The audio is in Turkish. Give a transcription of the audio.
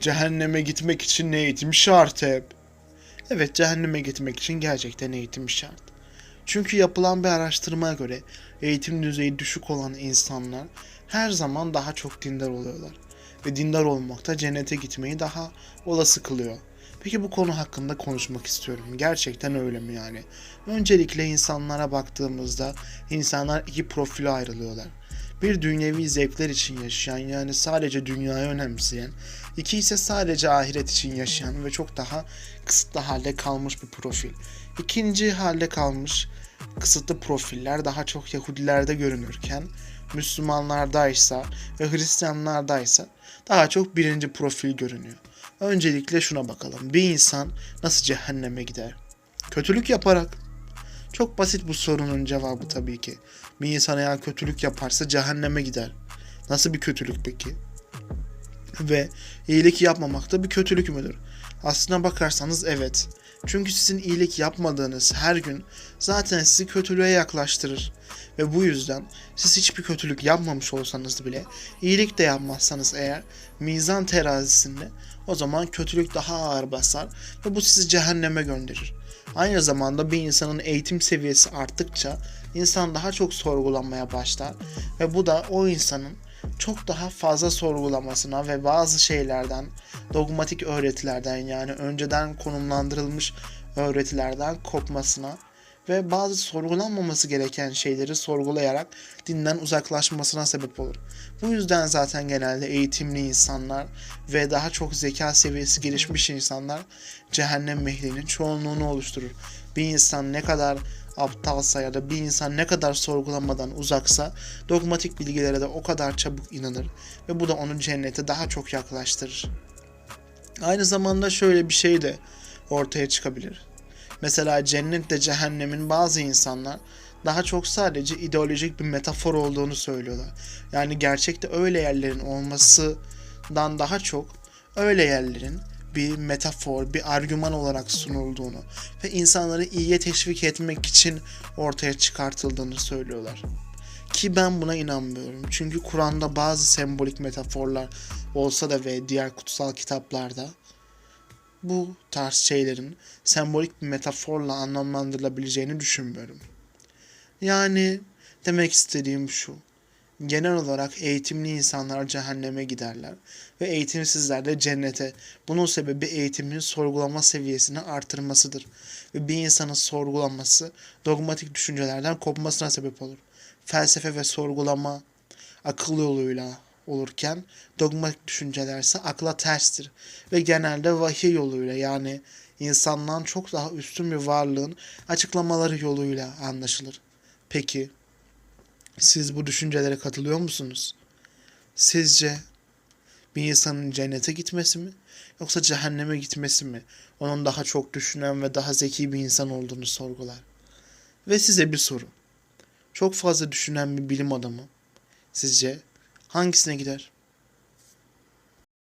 Cehenneme gitmek için eğitim şart hep. Evet cehenneme gitmek için gerçekten eğitim şart. Çünkü yapılan bir araştırmaya göre eğitim düzeyi düşük olan insanlar her zaman daha çok dindar oluyorlar. Ve dindar olmak da cennete gitmeyi daha olası kılıyor. Peki bu konu hakkında konuşmak istiyorum. Gerçekten öyle mi yani? Öncelikle insanlara baktığımızda insanlar iki profile ayrılıyorlar. Bir dünyevi zevkler için yaşayan yani sadece dünyayı önemseyen, iki ise sadece ahiret için yaşayan ve çok daha kısıtlı halde kalmış bir profil. İkinci halde kalmış kısıtlı profiller daha çok Yahudilerde görünürken Müslümanlardaysa ve Hristiyanlardaysa daha çok birinci profil görünüyor. Öncelikle şuna bakalım. Bir insan nasıl cehenneme gider? Kötülük yaparak. Çok basit bu sorunun cevabı tabii ki. Bir insan eğer kötülük yaparsa cehenneme gider. Nasıl bir kötülük peki? Ve iyilik yapmamak da bir kötülük müdür? Aslına bakarsanız evet. Çünkü sizin iyilik yapmadığınız her gün zaten sizi kötülüğe yaklaştırır. Ve bu yüzden siz hiçbir kötülük yapmamış olsanız bile iyilik de yapmazsanız eğer mizan terazisinde o zaman kötülük daha ağır basar ve bu sizi cehenneme gönderir. Aynı zamanda bir insanın eğitim seviyesi arttıkça insan daha çok sorgulanmaya başlar ve bu da o insanın çok daha fazla sorgulamasına ve bazı şeylerden, dogmatik öğretilerden yani önceden konumlandırılmış öğretilerden kopmasına ve bazı sorgulanmaması gereken şeyleri sorgulayarak dinden uzaklaşmasına sebep olur. Bu yüzden zaten genelde eğitimli insanlar ve daha çok zeka seviyesi gelişmiş insanlar cehennem ehlinin çoğunluğunu oluşturur. Bir insan ne kadar aptalsa ya da bir insan ne kadar sorgulamadan uzaksa dogmatik bilgilere de o kadar çabuk inanır ve bu da onu cennete daha çok yaklaştırır. Aynı zamanda şöyle bir şey de ortaya çıkabilir. Mesela cennetle cehennemin bazı insanlar daha çok sadece ideolojik bir metafor olduğunu söylüyorlar. Yani gerçekte öyle yerlerin olmasından daha çok öyle yerlerin bir metafor, bir argüman olarak sunulduğunu ve insanları iyiye teşvik etmek için ortaya çıkartıldığını söylüyorlar. Ki ben buna inanmıyorum. Çünkü Kur'an'da bazı sembolik metaforlar olsa da ve diğer kutsal kitaplarda bu tarz şeylerin sembolik bir metaforla anlamlandırılabileceğini düşünmüyorum. Yani demek istediğim şu. Genel olarak eğitimli insanlar cehenneme giderler ve eğitimsizler de cennete. Bunun sebebi eğitimin sorgulama seviyesini artırmasıdır. Ve bir insanın sorgulaması dogmatik düşüncelerden kopmasına sebep olur. Felsefe ve sorgulama akıl yoluyla olurken dogmatik düşüncelerse akla terstir ve genelde vahiy yoluyla yani insandan çok daha üstün bir varlığın açıklamaları yoluyla anlaşılır. Peki siz bu düşüncelere katılıyor musunuz? Sizce bir insanın cennete gitmesi mi yoksa cehenneme gitmesi mi onun daha çok düşünen ve daha zeki bir insan olduğunu sorgular? Ve size bir soru. Çok fazla düşünen bir bilim adamı sizce hangisine gider?